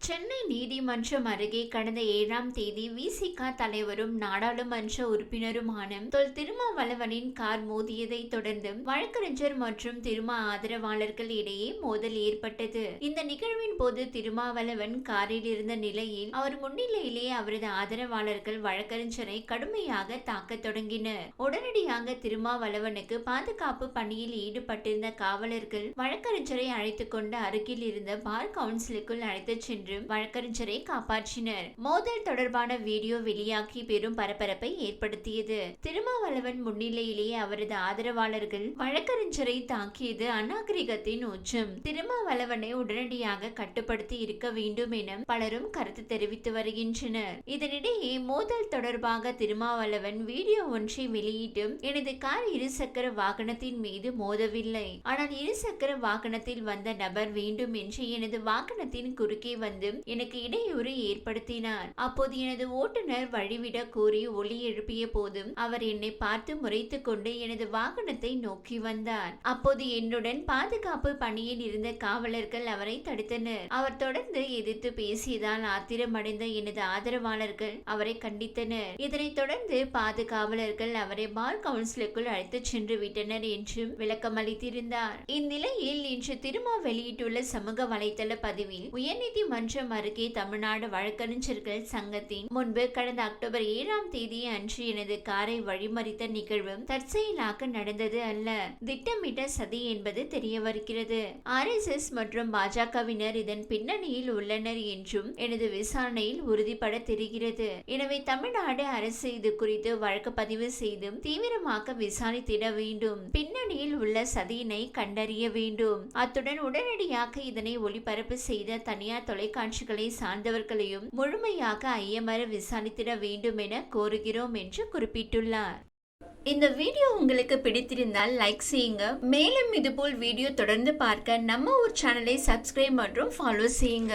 சென்னை நீதிமன்றம் அருகே கடந்த ஏழாம் தேதி விசிக தலைவரும் நாடாளுமன்ற உறுப்பினருமான தொல் திருமாவளவனின் கார் மோதியதை தொடர்ந்து வழக்கறிஞர் மற்றும் திருமா ஆதரவாளர்கள் இடையே மோதல் ஏற்பட்டது. இந்த நிகழ்வின் போது திருமாவளவன் காரில் இருந்த நிலையில் அவர் முன்னிலையிலேயே அவரது ஆதரவாளர்கள் வழக்கறிஞரை கடுமையாக தாக்கத் தொடங்கினர். உடனடியாக திருமாவளவனுக்கு பாதுகாப்பு பணியில் ஈடுபட்டிருந்த காவலர்கள் வழக்கறிஞரை அழைத்துக் கொண்டு அருகில் இருந்த பார் கவுன்சிலுக்குள் அழைத்துச் சென்று என்றும் வழக்கறிஞரை காப்பாற்றினர். மோதல் தொடர்பான வீடியோ வெளியாகி பெரும் பரபரப்பை ஏற்படுத்தியது. திருமாவளவன் முன்னிலையிலேயே அவரது ஆதரவாளர்கள் வழக்கறிஞரை தாக்கியது அநாகரிகத்தின் உச்சம். திருமாவளவனை உடனடியாக கட்டுப்படுத்தி இருக்க வேண்டும் என பலரும் கருத்து தெரிவித்து வருகின்றனர். இதனிடையே மோதல் தொடர்பாக திருமாவளவன் வீடியோ ஒன்றை வெளியிட்டு எனது கார் இருசக்கர வாகனத்தின் மீது மோதவில்லை. ஆனால் இருசக்கர வாகனத்தில் வந்த நபர் வேண்டும் என்று எனது வாகனத்தின் குறுக்கே வந்து எனக்கு இடையூறு ஏற்படுத்தினார். அப்போது எனது ஓட்டுநர் வழிவிட கூறி ஒலி எழுப்பிய போதும் அவர் என்னை பார்த்து முறைத்துக் கொண்டு எனது வாகனத்தை நோக்கி வந்தார். அப்போது என்னுடன் பாதுகாப்பு பணியில் இருந்த காவலர்கள் அவரை தடுத்தனர். அவர் தொடர்ந்து எதிர்த்து பேசியதால் ஆத்திரமடைந்த எனது ஆதரவாளர்கள் அவரை கண்டித்தனர். இதனைத் தொடர்ந்து பாதுகாவலர்கள் அவரை பார் கவுன்சிலுக்குள் அழைத்துச் சென்று விட்டனர் என்றும் விளக்கம் அளித்திருந்தார் இந்நிலையில் இன்று திருமா வெளியிட்டுள்ள சமூக வலைதள பதிவில் உயர்நீதிமன்றம் அருகே தமிழ்நாடு வழக்கறிஞர்கள் சங்கத்தின் முன்பு கடந்த அக்டோபர் ஏழாம் தேதி அன்று எனது காரை வழிமறித்த நிகழ்வு தற்செயலாக நடந்தது அல்ல. திட்டமிட்ட சதி என்பது தெரிய வருகிறது எஸ் மற்றும் பாஜகவினர் இதன் பின்னணியில் உள்ளனர் என்றும் எனது விசாரணையில் உறுதிப்பட தெரிகிறது. எனவே தமிழ்நாடு அரசு இது குறித்து வழக்கு பதிவு செய்து தீவிரமாக விசாரித்திட வேண்டும். பின்னணியில் உள்ள சதியினை கண்டறிய வேண்டும். அத்துடன் உடனடியாக இதனை ஒளிபரப்பு செய்த தனியார் தொலைக்காட்சி தொலைக்காட்சிகளை சார்ந்தவர்களையும் முழுமையாக ஐயமர விசாரித்திட வேண்டும் என கோருகிறோம் என்று குறிப்பிட்டுள்ளார். இந்த வீடியோ உங்களுக்கு பிடித்திருந்தால் லைக் செய்யுங்க. மேலும் இதுபோல் வீடியோ தொடர்ந்து பார்க்க நம்ம ஒரு சேனலை சப்ஸ்கிரைப் மற்றும் ஃபாலோ செய்யுங்க.